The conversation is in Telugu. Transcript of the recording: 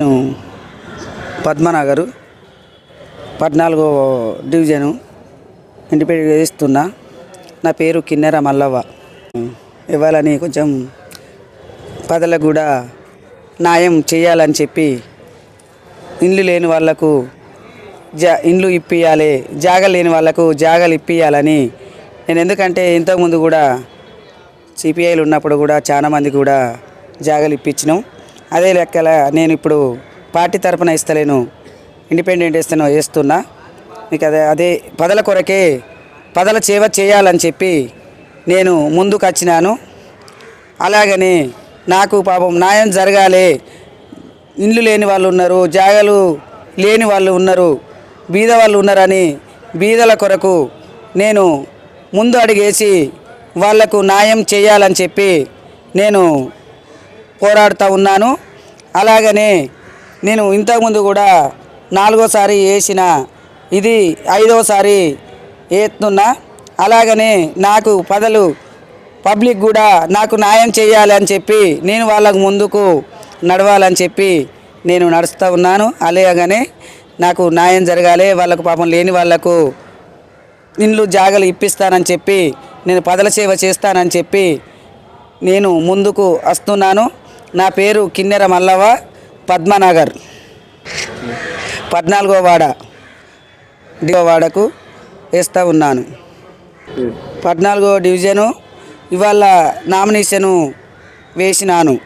నేను పద్మనగరు పద్నాలుగో డివిజను ఇండిపెండెంట్ చేస్తున్నా. నా పేరు కిన్నెర మల్లవ్వ. ఇవ్వాలని కొంచెం పదలకు కూడా న్యాయం చేయాలని చెప్పి ఇండ్లు లేని వాళ్ళకు జా ఇండ్లు ఇప్పియాలి జాగలు లేని వాళ్ళకు జాగలు ఇప్పియాలని నేను ఎందుకంటే ఇంతకుముందు కూడా సిపిఐలు ఉన్నప్పుడు కూడా చాలామంది కూడా జాగలు ఇప్పించినాం. అదే లెక్కల నేను ఇప్పుడు పార్టీ తరపున ఇస్తలేను ఇండిపెండెంట్ ఇస్తాను వేస్తున్నా. మీకు అదే అదే పదల కొరకే పదల సేవ చేయాలని చెప్పి నేను ముందుకు వచ్చినాను. అలాగని నాకు పాపం న్యాయం జరగాలి. ఇండ్లు లేని వాళ్ళు ఉన్నారు జాగలు లేని వాళ్ళు ఉన్నారు బీద వాళ్ళు ఉన్నారని బీదల కొరకు నేను ముందు అడిగేసి వాళ్ళకు న్యాయం చేయాలని చెప్పి నేను పోరాడుతూ ఉన్నాను. అలాగనే నేను ఇంతకుముందు కూడా నాలుగోసారి వేసిన ఇది ఐదోసారి వేస్తున్నా అలాగనే నాకు పదలు పబ్లిక్ కూడా నాకు న్యాయం చేయాలి అని చెప్పి నేను వాళ్ళకు ముందుకు నడవాలని చెప్పి నేను నడుస్తూ ఉన్నాను. అలాగనే నాకు న్యాయం జరగాలి వాళ్ళకు పాపం లేని వాళ్ళకు ఇండ్లు జాగలు ఇప్పిస్తానని చెప్పి నేను పదల సేవ చేస్తానని చెప్పి నేను ముందుకు వస్తున్నాను. నా పేరు కిన్నెర మల్లవ పద్మనగర్. పద్నాలుగో వాడ. దిగో వాడకు వేస్తూ ఉన్నాను. పద్నాలుగో డివిజను ఇవాళ నామినేషను వేసినాను.